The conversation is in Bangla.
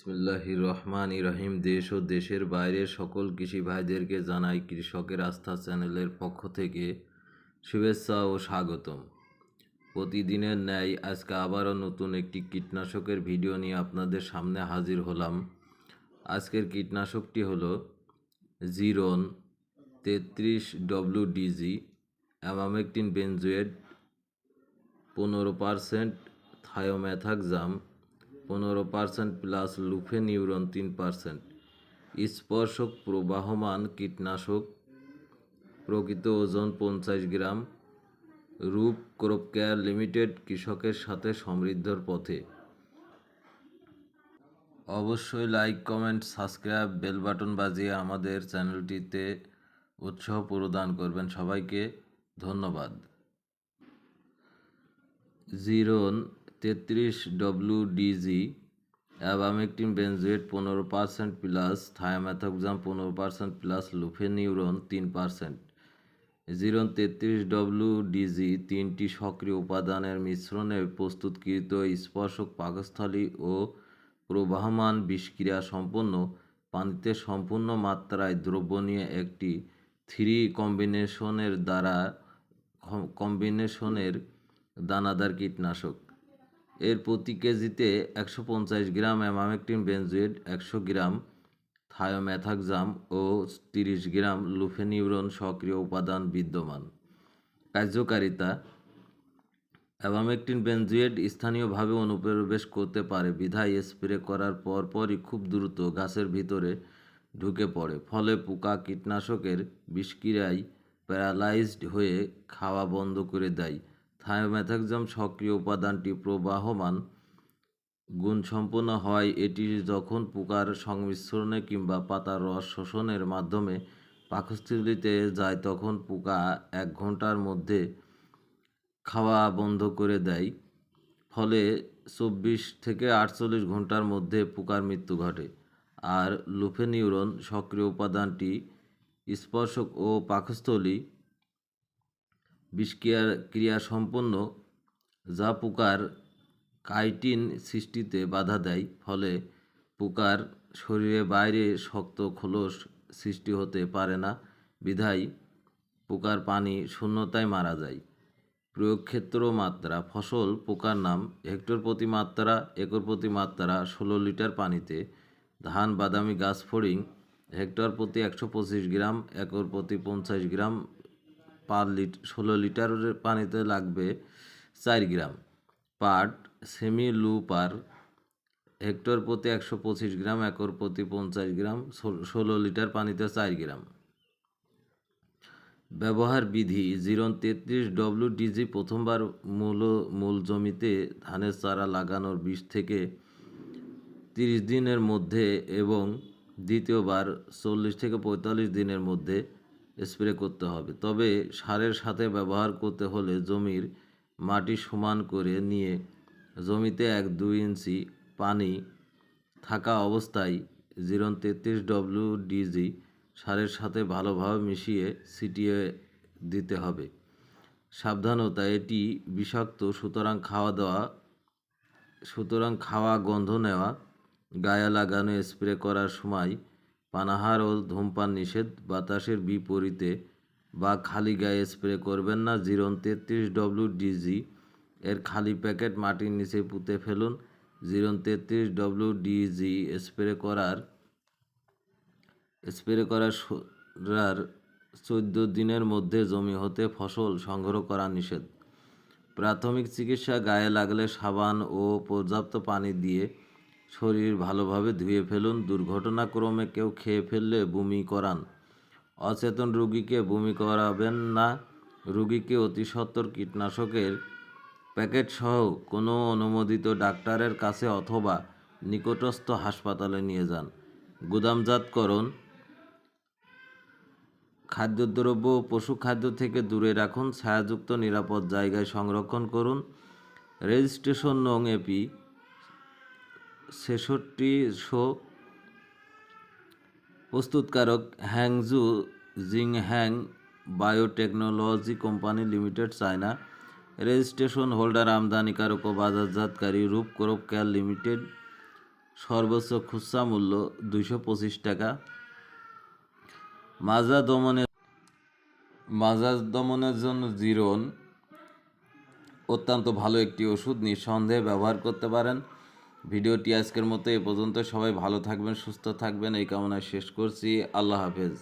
বিসমিল্লাহির রহমান রহিম দেশ ও দেশের বাইরের সকল কৃষি ভাইদেরকে জানাই কৃষকের আস্থা চ্যানেলের পক্ষ থেকে শুভেচ্ছা ও স্বাগতম। প্রতিদিনের ন্যায় আজকে আবারও নতুন একটি কীটনাশকের ভিডিও নিয়ে আপনাদের সামনে হাজির হলাম। আজকের কীটনাশকটি হল জিরন তেত্রিশ ডব্লিউ ডিজি অ্যামামেকটিন বেনজুয়েড পনেরো পারসেন্ট থায়োম্যাথাক্সাম পনেরো পার্সেন্ট প্লাস লুফেনিউরন তিন পার্সেন্ট স্পর্শক প্রবাহমান কীটনাশক। প্রকৃত ওজন পঞ্চাশ গ্রাম। রূপ ক্রপ কেয়ার লিমিটেড কৃষকের সাথে সমৃদ্ধর পথে। অবশ্যই like comment subscribe bell button বাজিয়ে আমাদের চ্যানেলটিতে উৎসাহ প্রদান করবেন সবাইকে। ধন্যবাদ। জিরোন তেত্রিশ ডব্লিউ ডিজি অ্যাবামেকটিন বেনজুয়েট পনেরো পার্সেন্ট প্লাস, থায়াম্যাথক্সাম পনেরো পার্সেন্ট প্লাস লুফেনিউরন তিন পার্সেন্ট। জিরোন তেত্রিশ ডব্লিউ ডিজি তিনটি সক্রিয় উপাদানের মিশ্রণে প্রস্তুতকৃত স্পর্শক পাকস্থলী ও প্রবাহমান বিষক্রিয়া সম্পন্ন, পানিতে সম্পূর্ণ মাত্রায় দ্রবণীয় একটি থ্রি কম্বিনেশনের দ্বারা, কম্বিনেশনের দানাদার কীটনাশক। এর প্রতি কেজিতে একশো পঞ্চাশ গ্রাম অ্যামামেকটিন বেনজুয়েট, একশো গ্রাম থায়োম্যাথাক্সাম ও তিরিশ গ্রাম লুফেনিউরন সক্রিয় উপাদান বিদ্যমান। কার্যকারিতা অ্যাবামেকটিন বেনজুয়েট স্থানীয়ভাবে অনুপ্রবেশ করতে পারে, বিধায় স্প্রে করার পরপরই খুব দ্রুত গাছের ভিতরে ঢুকে পড়ে, ফলে পোকা কীটনাশকের বিষক্রিয়ায় প্যারালাইজড হয়ে খাওয়া বন্ধ করে দেয়। থায়োম্যাথাক্সাম সক্রিয় উপাদানটি প্রবাহমান গুণসম্পন্ন হয়। এটি যখন পোকার সংমিশ্রণে কিংবা পাতার রস শোষণের মাধ্যমে পাকস্থলীতে যায়, তখন পোকা এক ঘণ্টার মধ্যে খাওয়া বন্ধ করে দেয়। ফলে চব্বিশ থেকে আটচল্লিশ ঘণ্টার মধ্যে পোকার মৃত্যু ঘটে। আর লুফেনিউরন সক্রিয় উপাদানটি স্পর্শক ও পাকস্থলী বিষক্রিয়া ক্রিয়া সম্পন্ন যা পোকার কাইটিন সৃষ্টিতে বাধা দেয়, ফলে পোকার শরীরে বাইরে শক্ত খোলস সৃষ্টি হতে পারে না। বিধায় পোকার পানি শূন্যতায় মারা যায়। প্রয়োগক্ষেত্র মাত্রা, ফসল পোকার নাম, হেক্টর প্রতি মাত্রা, একর প্রতি মাত্রা, ষোলো লিটার পানিতে, ধান, বাদামি, গাছ, ফড়িং, হেক্টর প্রতি একশো পঁচিশ গ্রাম, একর প্রতি পঞ্চাশ গ্রাম পার লিট, ষোলো লিটার পানিতে লাগবে চার গ্রাম। পাট, সেমি লু পার হেক্টর প্রতি একশো পঁচিশ গ্রাম, একর প্রতি পঞ্চাশ গ্রাম, ষোলো লিটার পানিতে চার গ্রাম। ব্যবহার বিধি জিরন তেত্রিশ ডব্লিউ ডিজি প্রথমবার মূল মূল জমিতে ধানের চারা লাগানোর বিশ থেকে তিরিশ দিনের মধ্যে এবং দ্বিতীয়বার চল্লিশ থেকে পঁয়তাল্লিশ দিনের মধ্যে স্প্রে করতে হবে। তবে সারের সাথে ব্যবহার করতে হলে জমির মাটি সমান করে নিয়ে জমিতে এক দুই ইঞ্চি পানি থাকা অবস্থায় জিরন তেত্রিশ ডব্লিউ ডিজি সারের সাথে ভালোভাবে মিশিয়ে ছিটিয়ে দিতে হবে। সাবধানতা, এটি বিষাক্ত, সুতরাং খাওয়া দাওয়া, সুতরাং খাওয়া গন্ধ নেওয়া, গায়ে লাগানো স্প্রে করার সময় পানাহার ও ধূমপান নিষেধ, বাতাসের বিপরীতে বা খালি গায়ে স্প্রে করবেন না। জিরন তেত্রিশ ডব্লিউ ডিজি এর খালি প্যাকেট মাটির নিচে পুঁতে ফেলুন। জিরন তেত্রিশ ডব্লিউ ডিজি স্প্রে করার স্প্রে করার চোদ্দ দিনের মধ্যে জমি হতে ফসল সংগ্রহ করা নিষেধ। প্রাথমিক চিকিৎসা গায়ে লাগলে সাবান ও পর্যাপ্ত পানি দিয়ে শরীর ভালোভাবে ধুয়ে ফেলুন। দুর্ঘটনাক্রমে কেউ খেয়ে ফেললে বমি করান। অচেতন রুগীকে বমি করাবেন না। রুগীকে অতি সত্বর কীটনাশকের প্যাকেট সহ কোনো অনুমোদিত ডাক্তারের কাছে অথবা নিকটস্থ হাসপাতালে নিয়ে যান। গুদামজাতকরণ খাদ্যদ্রব্য ও পশু খাদ্য থেকে দূরে রাখুন। ছায়াযুক্ত নিরাপদ জায়গায় সংরক্ষণ করুন। রেজিস্ট্রেশন নং এপি ছেষট্টিশো প্রস্তুতকারক Hangzhou Jinghang biotechnology company limited, China. Registration holder, আমদানিকারক ও বাজারজাতকারী রূপ ক্রপ কেয়ার লিমিটেড, সর্বোচ্চ খুচরা মূল্য দুইশো পঁচিশ টাকা। মাজা দমনের মাজা দমনের জন্য জিরোন অত্যন্ত ভালো একটি ওষুধ, নিঃসন্দেহে ব্যবহার করতে পারেন। ভিডিওটি আজকের মতো এ পর্যন্ত। সবাই ভালো থাকবেন, সুস্থ থাকবেন। এই কামনায় শেষ করছি। আল্লাহ হাফেজ।